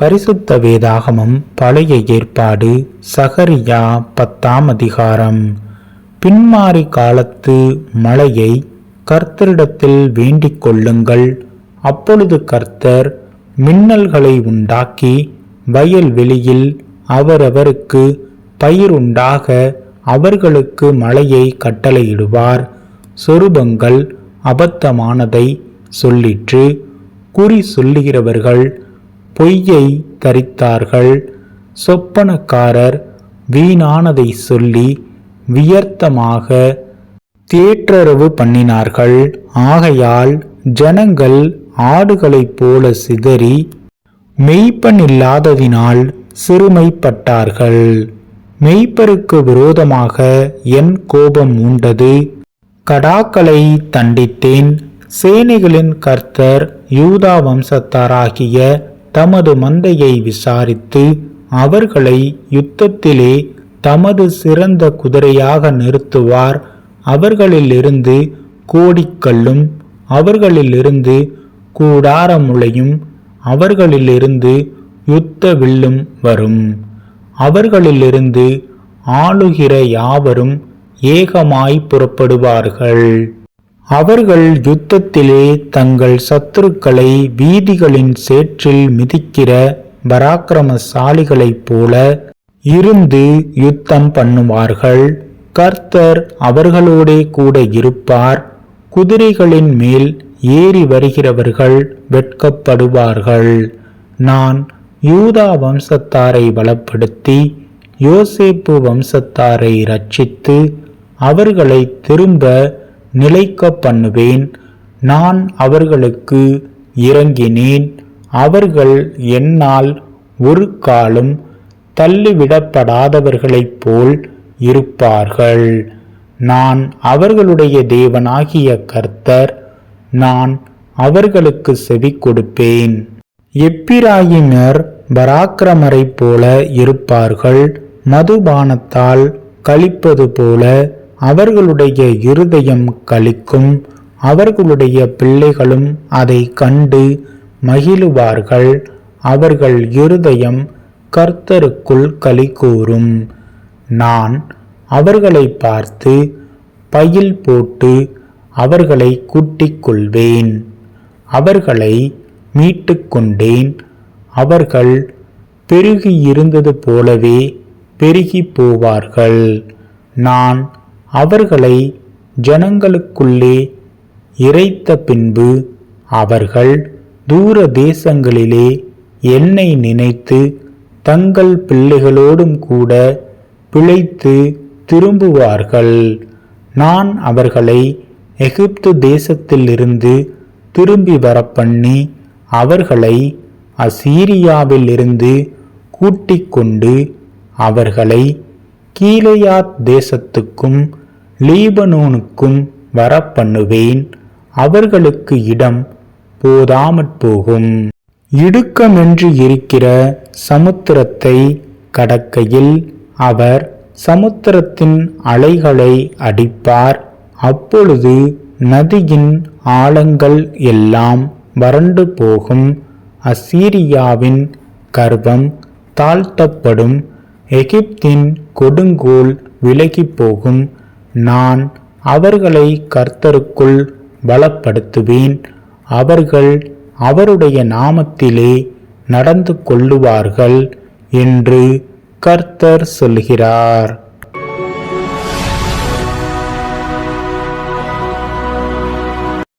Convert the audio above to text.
பரிசுத்த வேதாகமம் பழைய ஏற்பாடு சகரியா பத்தாம் அதிகாரம். பின்மாறி காலத்து மழையை கர்த்தரிடத்தில் வேண்டிக் கொள்ளுங்கள். அப்பொழுது கர்த்தர் மின்னல்களை உண்டாக்கி வயல்வெளியில் அவரவருக்கு பயிருண்டாக அவர்களுக்கு மழையை கட்டளையிடுவார். சொருபங்கள் அபத்தமானதை சொல்லிற்று. குறி சொல்லுகிறவர்கள் பொய்யை தரித்தார்கள் சொப்பனக்காரர் வீணானதை சொல்லி வியர்த்தமாக தேற்றரவு பண்ணினார்கள். ஆகையால் ஜனங்கள் ஆடுகளைப் போல சிதறி மெய்ப்பனில்லாததினால் சிறுமைப்பட்டார்கள். மெய்ப்பருக்கு விரோதமாக என் கோபம் உண்டது கடாக்களை தண்டித்தேன். சேனைகளின் கர்த்தர் யூதா வம்சத்தாராகிய தமது மந்தையை விசாரித்து அவர்களை யுத்தத்திலே தமது சிறந்த குதிரையாக நிறுத்துவார். அவர்களிலிருந்து கோடிக்கல்லும் அவர்களிலிருந்து கூடாரமுளையும் அவர்களிலிருந்து யுத்த வில்லும் வரும். அவர்களிலிருந்து ஆளுகிற யாவரும் ஏகமாய் புறப்படுவார்கள். அவர்கள் யுத்தத்திலே தங்கள் சத்துருக்களை வீதிகளின் சேற்றில் மிதிக்கிற பராக்கிரமசாலிகளைப் போல இருந்து யுத்தம் பண்ணுவார்கள். கர்த்தர் அவர்களோடே கூட இருப்பார். குதிரைகளின் மேல் ஏறி வருகிறவர்கள் வெட்கப்படுவார்கள். நான் யூதா வம்சத்தாரை பலப்படுத்தி யோசேப்பு வம்சத்தாரை ரட்சித்து அவர்களை திரும்ப நிலைக்க பண்ணுவேன் நான் அவர்களுக்கு இறங்கினேன். அவர்கள் என்னால் ஒரு காலம் தள்ளிவிடப்படாதவர்களைப் போல் இருப்பார்கள். நான் அவர்களுடைய தேவனாகிய கர்த்தர் நான் அவர்களுக்கு செவி கொடுப்பேன். எப்பிராயினர் பராக்கிரமரைப் போல இருப்பார்கள் மதுபானத்தால் கழிப்பது போல அவர்களுடைய இருதயம் கழிக்கும் அவர்களுடைய பிள்ளைகளும் அதை கண்டு மகிழுவார்கள். அவர்கள் இருதயம் கர்த்தருக்குள் களி கூறும் நான் அவர்களை பார்த்து பயில் போட்டு அவர்களை கூட்டிக் கொள்வேன் அவர்களை மீட்டுக்கொண்டேன் அவர்கள் பெருகியிருந்தது போலவே பெருகி போவார்கள். நான் அவர்களை ஜனங்களுக்குள்ளே இறைத்த பின்பு அவர்கள் தூர தேசங்களிலே என்னை நினைத்து தங்கள் பிள்ளைகளோடும் கூட பிழைத்து திரும்புவார்கள். நான் அவர்களை எகிப்து தேசத்திலிருந்து திரும்பி வரப்பண்ணி அவர்களை அசீரியாவிலிருந்து கூட்டிக் கொண்டு அவர்களை கீழையாத் தேசத்துக்கும் லீபனோனுக்கும் வரப்பண்ணுவேன். அவர்களுக்கு இடம் போதாமற் போகும். இடுக்கமென்று இருக்கிற சமுத்திரத்தை கடக்கையில் அவர் சமுத்திரத்தின் அலைகளை அடிப்பார். அப்பொழுது நதியின் ஆழங்கள் எல்லாம் வறண்டு போகும். அசீரியாவின் கர்வம் தாழ்த்தப்படும். எகிப்தின் கொடுங்கோல் விலகி போகும். நான் அவர்களை கர்த்தருக்குள் பலப்படுத்துவேன். அவர்கள் அவருடைய நாமத்திலே நடந்து கொள்ளுவார்கள் என்று கர்த்தர் சொல்கிறார்.